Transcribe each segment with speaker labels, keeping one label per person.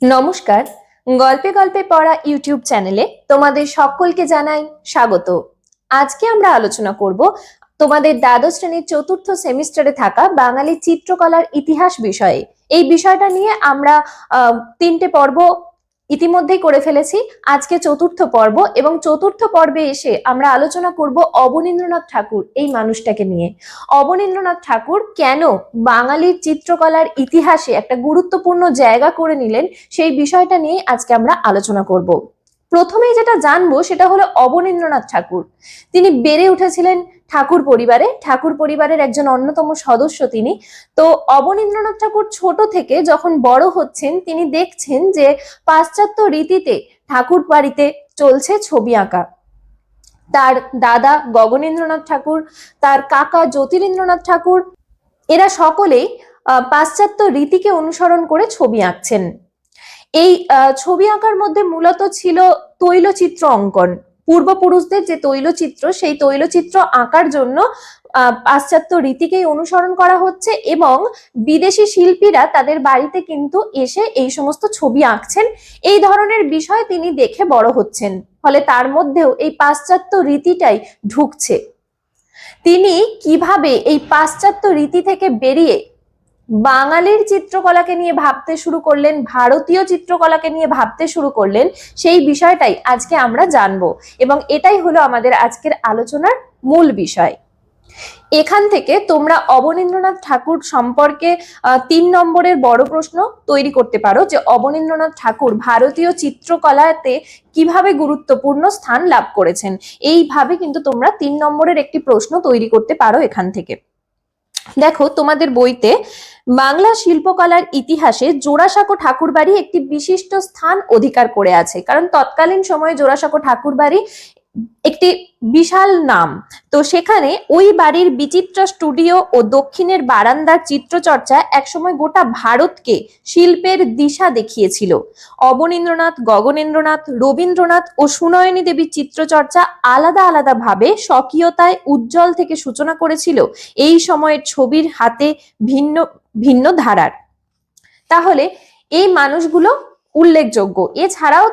Speaker 1: নমস্কার। গল্পে গল্পে পড়া ইউটিউব চ্যানেলে তোমাদের সকলকে জানাই স্বাগত। আজকে আমরা আলোচনা করব তোমাদের দ্বাদশ শ্রেণির চতুর্থ সেমিস্টারে থাকা বাঙালি চিত্রকলার ইতিহাস বিষয়ে। এই বিষয়টা নিয়ে আমরা তিনটে পর্ব ইতিমধ্যেই করে ফেলেছি। আজকে চতুর্থ পর্ব এবং চতুর্থ পর্বে এসে আমরা আলোচনা করব অবনীন্দ্রনাথ ঠাকুর, এই মানুষটাকে নিয়ে। অবনীন্দ্রনাথ ঠাকুর কেন বাঙালির চিত্রকলার ইতিহাসে একটা গুরুত্বপূর্ণ জায়গা করে নিলেন সেই বিষয়টা নিয়ে আজকে আমরা আলোচনা করব। প্রথমেই যেটা জানব সেটা হলো অবনীন্দ্রনাথ ঠাকুর। তিনি বেড়ে উঠেছিলেন ঠাকুর পরিবারে। ঠাকুর পরিবারের একজন অন্যতম সদস্য তিনি। তো অবনীন্দ্রনাথ ঠাকুর ছোট থেকে যখন বড় হচ্ছেন, তিনি দেখছেন যে পাশ্চাত্য রীতিতে ঠাকুর বাড়িতে চলছে ছবি আঁকা। তার দাদা গগনেন্দ্রনাথ ঠাকুর, তার কাকা জ্যোতিরেন্দ্রনাথ ঠাকুর, এরা সকলেই পাশ্চাত্য রীতিকে অনুসরণ করে ছবি আঁকছেন। এই ছবি আঁকার মধ্যে মূলত ছিল তৈলচিত্র অঙ্কন। পূর্বপুরুষদের যে তৈলচিত্র, সেই তৈলচিত্র আঁকার জন্য পাশ্চাত্য রীতিকেই অনুসরণ করা হচ্ছে এবং বিদেশি শিল্পীরা তাদের বাড়িতে কিন্তু এসে এই সমস্ত ছবি আঁকছেন। এই ধরনের বিষয় তিনি দেখে বড় হচ্ছেন, ফলে তার মধ্যেও এই পাশ্চাত্য রীতিটাই ঢুকছে। তিনি কীভাবে এই পাশ্চাত্য রীতি থেকে বেরিয়ে বাঙালির চিত্রকলাকে নিয়ে ভাবতে শুরু করলেন, ভারতীয় চিত্রকলাকে নিয়ে ভাবতে শুরু করলেন, সেই বিষয়টাই আজকে আমরা জানব। এবং এটাই হলো আমাদের আজকের আলোচনার মূল বিষয়। এখান থেকে তোমরা অবনীন্দ্রনাথ ঠাকুর সম্পর্কে তিন নম্বরের বড় প্রশ্ন তৈরি করতে পারো যে অবনীন্দ্রনাথ ঠাকুর ভারতীয় চিত্রকলাতে কীভাবে গুরুত্বপূর্ণ স্থান লাভ করেছেন। এইভাবে কিন্তু তোমরা তিন নম্বরের একটি প্রশ্ন তৈরি করতে পারো এখান থেকে। দেখো, তোমাদের বইতে বাংলা শিল্পকলার ইতিহাসে জোড়াসাঁকো ঠাকুরবাড়ি একটি বিশিষ্ট স্থান অধিকার করে আছে। কারণ তৎকালীন সময়ে জোড়াসাঁকো ঠাকুরবাড়ি একটি বিশাল নাম। তো সেখানে ওই বাড়ির বিচিত্রা স্টুডিও ও দক্ষিণের বারান্দার চিত্রচর্চা একসময় গোটা ভারতকে শিল্পের দিশা দেখিয়েছিল। অবনীন্দ্রনাথ, গগনেন্দ্রনাথ, রবীন্দ্রনাথ ও সুনয়নী দেবীর চিত্রচর্চা আলাদা আলাদা ভাবে স্বকীয়তায় উজ্জ্বল থেকে সূচনা করেছিল এই সময়ের ছবির হাতে ভিন্ন ভিন্ন ধারার। তাহলে এই মানুষগুলো উল্লেখযোগ্য। এছাড়াও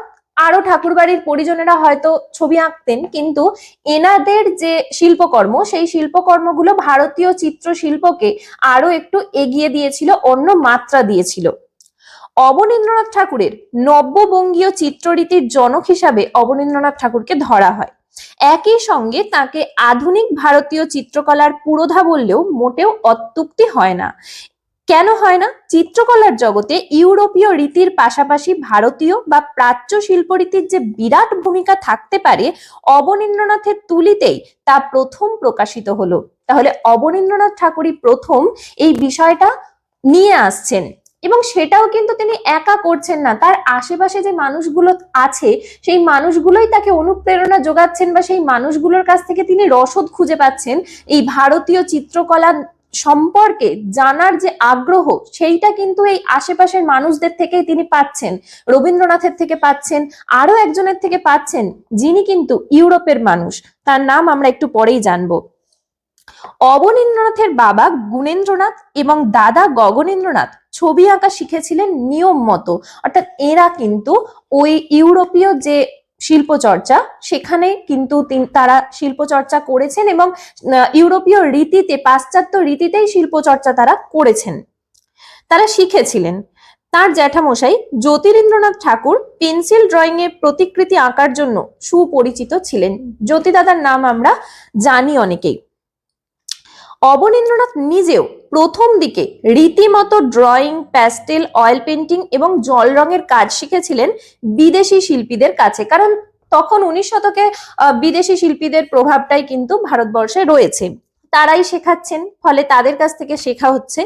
Speaker 1: আরও ঠাকুরবাড়ির পরিজনেরা হয়তো ছবি আঁকতেন, কিন্তু এনাদের যে শিল্পকর্ম, সেই শিল্পকর্মগুলো ভারতীয় চিত্রশিল্পকে আরও একটু এগিয়ে দিয়েছিল, অন্য মাত্রা দিয়েছিল। অবনীন্দ্রনাথ ঠাকুরের নব্যবঙ্গীয় চিত্ররীতির জনক হিসাবে অবনীন্দ্রনাথ ঠাকুরকে ধরা হয়। একই সঙ্গে তাকে আধুনিক ভারতীয় চিত্রকলার পুরোধা বললেও মোটেও অত্যুক্তি হয় না। কেন হয় না? চিত্রকলার জগতে ইউরোপীয় রীতির পাশাপাশি ভারতীয় বা প্রাচ্য শিল্পরীতির যে বিরাট ভূমিকা থাকতে পারে অবনীন্দ্রনাথের তুলিতেই তা প্রথম প্রকাশিত হলো। তাহলে অবনীন্দ্রনাথ ঠাকুরই প্রথম এই বিষয়টা নিয়ে আসছেন এবং সেটাও কিন্তু তিনি একা করছেন না। তার আশেপাশে যে মানুষগুলো আছে, সেই মানুষগুলোই তাকে অনুপ্রেরণা যোগাচ্ছেন বা সেই মানুষগুলোর কাছ থেকে তিনি রসদ খুঁজে পাচ্ছেন। এই ভারতীয় চিত্রকলা সম্পর্কে জানার যে আগ্রহ, সেইটা কিন্তু এই আশেপাশের মানুষদের থেকেই তিনি পাচ্ছেন। রবীন্দ্রনাথের থেকে পাচ্ছেন আরও একজনের থেকে পাচ্ছেন, যিনি কিন্তু ইউরোপের মানুষ। তার নাম আমরা একটু পরেই জানব। অবনীন্দ্রনাথের বাবা গুণেন্দ্রনাথ এবং দাদা গগনেন্দ্রনাথ ছবি আঁকা শিখেছিলেন নিয়ম মতো। অর্থাৎ এরা কিন্তু ওই ইউরোপীয় যে শিল্প চর্চা সেখানে কিন্তু তারা শিল্পচর্চা করেছেন এবং ইউরোপীয় রীতিতে, পাশ্চাত্য রীতিতেই শিল্পচর্চা তারা করেছেন। তারা শিখেছিলেন। তার জ্যাঠামশাই জ্যোতিরেন্দ্রনাথ ঠাকুর পেন্সিল ড্রয়িং এর প্রতিকৃতি আঁকার জন্য সুপরিচিত ছিলেন। জ্যোতিদাদার নাম আমরা জানি অনেকেই। অবনীন্দ্রনাথ নিজেও প্রথম দিকে রীতিমতো ড্রয়িং প্যাস্টেল অয়েল পেন্টিং এবং জল রঙের কাজ শিখেছিলেন বিদেশি শিল্পীদের কাছে। কারণ তখন উনিশ শতকে বিদেশি শিল্পীদের প্রভাবটাই কিন্তু ভারতবর্ষে রয়েছে। তারাই শেখাচ্ছেন, ফলে তাদের কাছ থেকে শেখা হচ্ছে।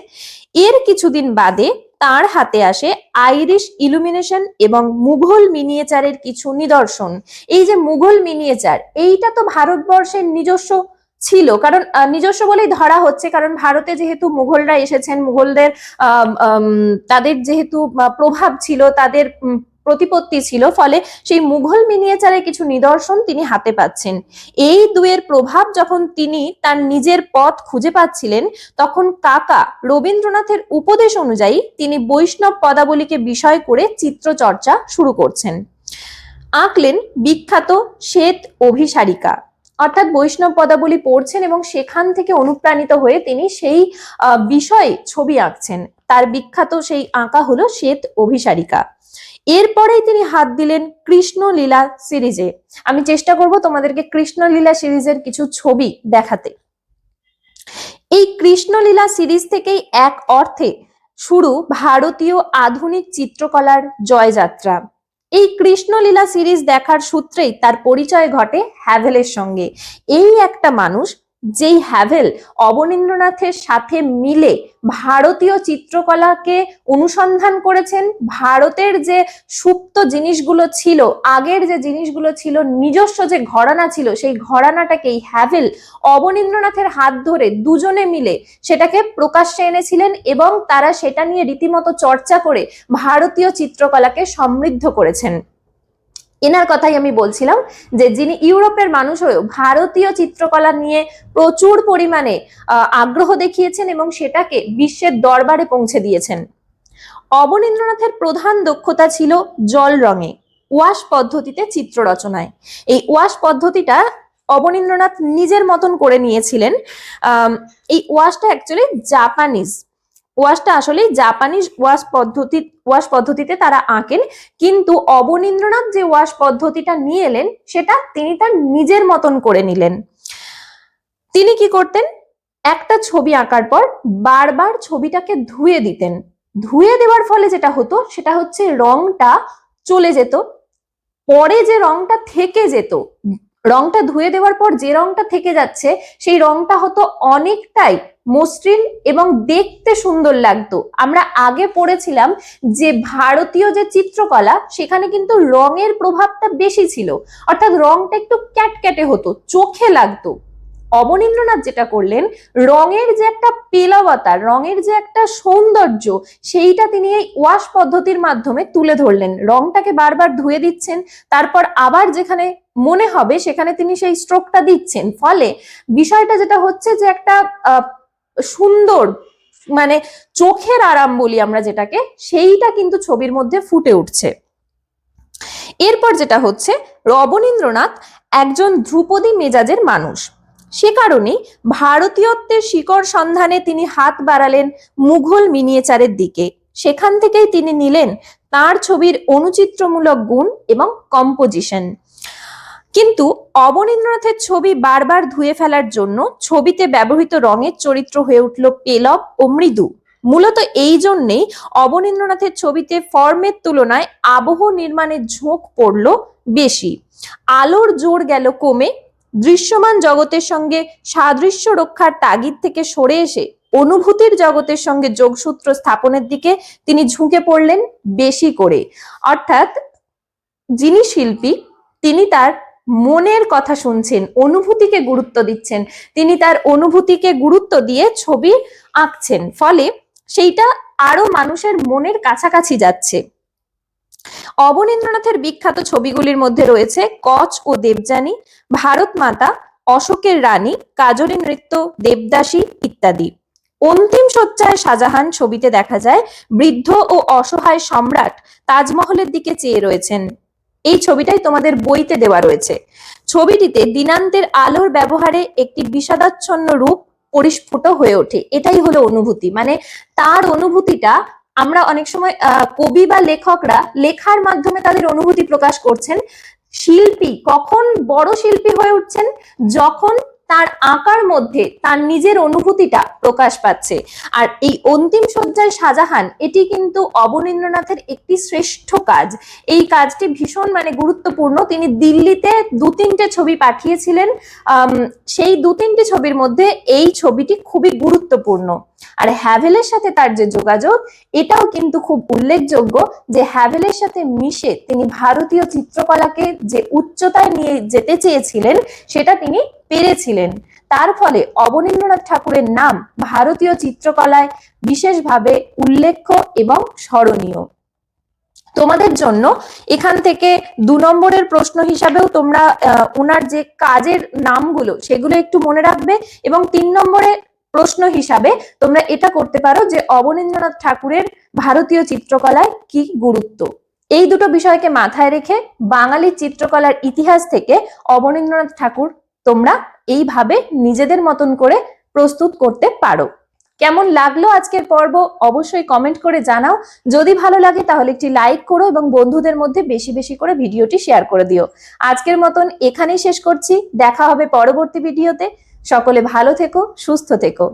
Speaker 1: এর কিছুদিন বাদে তার হাতে আসে আইরিশ ইলুমিনেশন এবং মুঘল মিনিয়েচারের কিছু নিদর্শন। এই যে মুঘল মিনিয়েচার, এইটা তো ভারতবর্ষের নিজস্ব ছিল। কারণ নিজস্ব বলেই ধরা হচ্ছে, কারণ ভারতে যেহেতু মুঘলরা এসেছেন, মুঘলদের তাদের যেহেতু প্রভাব ছিল, তাদের প্রতিপত্তি ছিল, ফলে সেই মুঘল মিনিয়েচারের কিছু নিদর্শন তিনি হাতে পাচ্ছেন। এই দুয়ের প্রভাব যখন তিনি তার নিজের পথ খুঁজে পাচ্ছিলেন, তখন কাকা রবীন্দ্রনাথের উপদেশ অনুযায়ী তিনি বৈষ্ণব পদাবলীকে বিষয় করে চিত্রচর্চা শুরু করছেন। আঁকলেন বিখ্যাত শ্বেত অভিসারিকা। অর্থাৎ বৈষ্ণব পদাবলী পড়ছেন এবং সেখান থেকে অনুপ্রাণিত হয়ে তিনি সেই বিষয়ে ছবি আঁকছেন। তার বিখ্যাত সেই আঁকা হলো শ্বেত অভিসারিকা। এরপরেই তিনি হাত দিলেন কৃষ্ণলীলা সিরিজে। আমি চেষ্টা করব তোমাদেরকে কৃষ্ণলীলা সিরিজের কিছু ছবি দেখাতে। এই কৃষ্ণলীলা সিরিজ থেকেই এক অর্থে শুরু ভারতীয় আধুনিক চিত্রকলার জয়যাত্রা। এই কৃষ্ণলীলা সিরিজ দেখার সূত্রেই তার পরিচয় ঘটে হ্যাভেলের সঙ্গে। এই একটা মানুষ যেই হ্যাভেল অবনীন্দ্রনাথের সাথে মিলে ভারতীয় চিত্রকলাকে অনুসন্ধান করেছেন, ভারতের যে সুপ্ত জিনিসগুলো ছিল, আগের যে জিনিসগুলো ছিল, নিজস্ব যে ঘরানা ছিল, সেই ঘরানাটাকেই হ্যাভেল অবনীন্দ্রনাথের হাত ধরে দুজনে মিলে সেটাকে প্রকাশ্যে এনেছিলেন এবং তারা সেটা নিয়ে রীতিমতো চর্চা করে ভারতীয় চিত্রকলাকে সমৃদ্ধ করেছেন। এনার কথাই আমি বলছিলাম যে যিনি ইউরোপের মানুষ হয়েও ভারতীয় চিত্রকলা নিয়ে প্রচুর পরিমাণে আগ্রহ দেখিয়েছেন এবং সেটাকে বিশ্বের দরবারে পৌঁছে দিয়েছেন। অবনীন্দ্রনাথের প্রধান দক্ষতা ছিল জল রঙে, ওয়াশ পদ্ধতিতে চিত্র রচনায়। এই ওয়াশ পদ্ধতিটা অবনীন্দ্রনাথ নিজের মতন করে নিয়েছিলেন। এই ওয়াশটা অ্যাকচুয়ালি জাপানিজ ওয়াশটা আসলে জাপানিজ ওয়াশ পদ্ধতি, ওয়াশ পদ্ধতিতে তারা আঁকেন। কিন্তু অবনীন্দ্রনাথ যে ওয়াশ পদ্ধতিটা নিয়ে এলেন, সেটা তিনি তার নিজের মতন করে নিলেন। তিনি কি করতেন? একটা ছবি আঁকার পর বারবার ছবিটাকে ধুয়ে দিতেন। ধুয়ে দেওয়ার ফলে যেটা হতো, সেটা হচ্ছে রংটা চলে যেত, পরে যে রংটা থেকে যেত রংটা ধুয়ে দেওয়ার পর যে রংটা থেকে যাচ্ছে, সেই রংটা হতো অনেকটাই মসৃণ এবং দেখতে সুন্দর লাগতো। আমরা আগে পড়েছিলাম যে ভারতীয় যে চিত্রকলা, সেখানে কিন্তু রঙের প্রভাবটা বেশি ছিল। অর্থাৎ রংটা একটু ক্যাটক্যাটে হতো, চোখে লাগতো। অবনীন্দ্রনাথ যেটা করলেন, রঙের যে একটা পেলবতা, রঙের যে একটা সৌন্দর্য, সেইটা তিনি এই ওয়াশ পদ্ধতির মাধ্যমে তুলে ধরলেন। রংটাকে বারবার ধুয়ে দিচ্ছেন, তারপর আবার যেখানে মনে হবে সেখানে তিনি সেই স্ট্রোকটা দিচ্ছেন। ফলে বিষয়টা যেটা হচ্ছে যে একটা সুন্দর মানে চোখের আরাম বলি আমরা যেটাকে, সেইটা কিন্তু ছবির মধ্যে ফুটে উঠছে। এরপর যেটা হচ্ছে অবনীন্দ্রনাথ একজন ধ্রুপদী মেজাজের মানুষ। সে কারণেই ভারতীয়ত্বের শিকড় সন্ধানে তিনি হাত বাড়ালেন মুঘল মিনিয়েচারের দিকে। সেখান থেকেই তিনি নিলেন তার ছবির অনুচিত্রমূলক গুণ এবং কম্পোজিশন কিন্তু অবনীন্দ্রনাথের ছবি বারবার ধুয়ে ফেলার জন্য ছবিতে ব্যবহৃত রঙের চরিত্র হয়ে উঠল পেলব ও মৃদু। মূলত এই জন্যেই অবনীন্দ্রনাথের ছবিতে ফর্মের তুলনায় আবহ নির্মাণের ঝোঁক পড়ল বেশি। আলোর জোর গেল কমে, দৃশ্যমান জগতের সঙ্গে সাদৃশ্য রক্ষার তাগিদ থেকে সরে এসে অনুভূতির জগতের সঙ্গে যোগসূত্র স্থাপনের দিকে তিনি ঝুঁকে পড়লেন বেশি করে। অর্থাৎ যিনি শিল্পী, তিনি তার মনের কথা শুনছেন, অনুভূতিকে গুরুত্ব দিচ্ছেন। তিনি তার অনুভূতিকে গুরুত্ব দিয়ে ছবি আঁকছেন। ফলে সেইটা আরও মানুষের মনের কাছাকাছি যাচ্ছে। অবনীন্দ্রনাথের বিখ্যাত ছবিগুলির মধ্যে রয়েছে কচ ও দেবযানী ভারত মাতা অশোকের রানী কাজলী নৃত্য, দেবদাসী ইত্যাদি। অন্তিম শয্যায় শাহজাহান ছবিতে দেখা যায় বৃদ্ধ ও অসহায় সম্রাট তাজমহলের দিকে চেয়ে রয়েছেন। এই ছবিটাই তোমাদের বইতে দেওয়া রয়েছে। ছবিটিতে দিনান্তের আলোর ব্যবহারে একটি বিষাদাচ্ছন্ন রূপ পরিস্ফুট হয়ে ওঠে। এটাই হলো অনুভূতি। মানে তার অনুভূতিটা আমরা অনেক সময় কবি বা লেখকরা লেখার মাধ্যমে তাদের অনুভূতি প্রকাশ করছেন। শিল্পী কখন বড় শিল্পী হয়ে উঠছেন? যখন তার আঁকার মধ্যে তার নিজের অনুভূতিটা প্রকাশ পাচ্ছে। আর এই অন্তিম সজ্জায় শাহজাহান, এটি কিন্তু অবনীন্দ্রনাথের একটি শ্রেষ্ঠ কাজ। এই কাজটি ভীষণ মানে গুরুত্বপূর্ণ। তিনি দিল্লিতে দু তিনটে ছবি পাঠিয়েছিলেন। সেই দু তিনটে ছবির মধ্যে এই ছবিটি খুবই গুরুত্বপূর্ণ। আর হ্যাভেলের সাথে তার যে যোগাযোগ, এটাও কিন্তু খুব উল্লেখযোগ্য যে হ্যাভেলের সাথে মিশে তিনি ভারতীয় চিত্রকলাকে যে উচ্চতায় নিয়ে যেতে চেয়েছিলেন, সেটা তিনি পেরেছিলেন। তার ফলে অবনীন্দ্রনাথ ঠাকুরের নাম ভারতীয় চিত্রকলায় বিশেষভাবে উল্লেখ্য এবং স্মরণীয়। তোমাদের জন্য এখান থেকে দু নম্বরের প্রশ্ন হিসাবেও তোমরা ওনার যে কাজের নামগুলো সেগুলো একটু মনে রাখবে এবং তিন নম্বরে প্রশ্ন হিসাবে তোমরা এটা করতে পারো যে অবনীন্দ্রনাথ ঠাকুরের ভারতীয় চিত্রকলায় কি গুরুত্ব। এই দুটো বিষয়কে মাথায় রেখে বাঙালির চিত্রকলার ইতিহাস থেকে অবনীন্দ্রনাথ ঠাকুর তোমরা এইভাবে নিজেদের মতন করে প্রস্তুত করতে পারো। কেমন লাগল আজকের পর্ব? অবশ্যই কমেন্ট করে জানাও। যদি ভালো লাগে তাহলে একটি লাইক করো এবং বন্ধুদের মধ্যে বেশি বেশি করে ভিডিওটি শেয়ার করে দিও। আজকের মতন এখানেই শেষ করছি। দেখা হবে পরবর্তী ভিডিওতে সকলে ভালো থেকো, সুস্থ থেকো।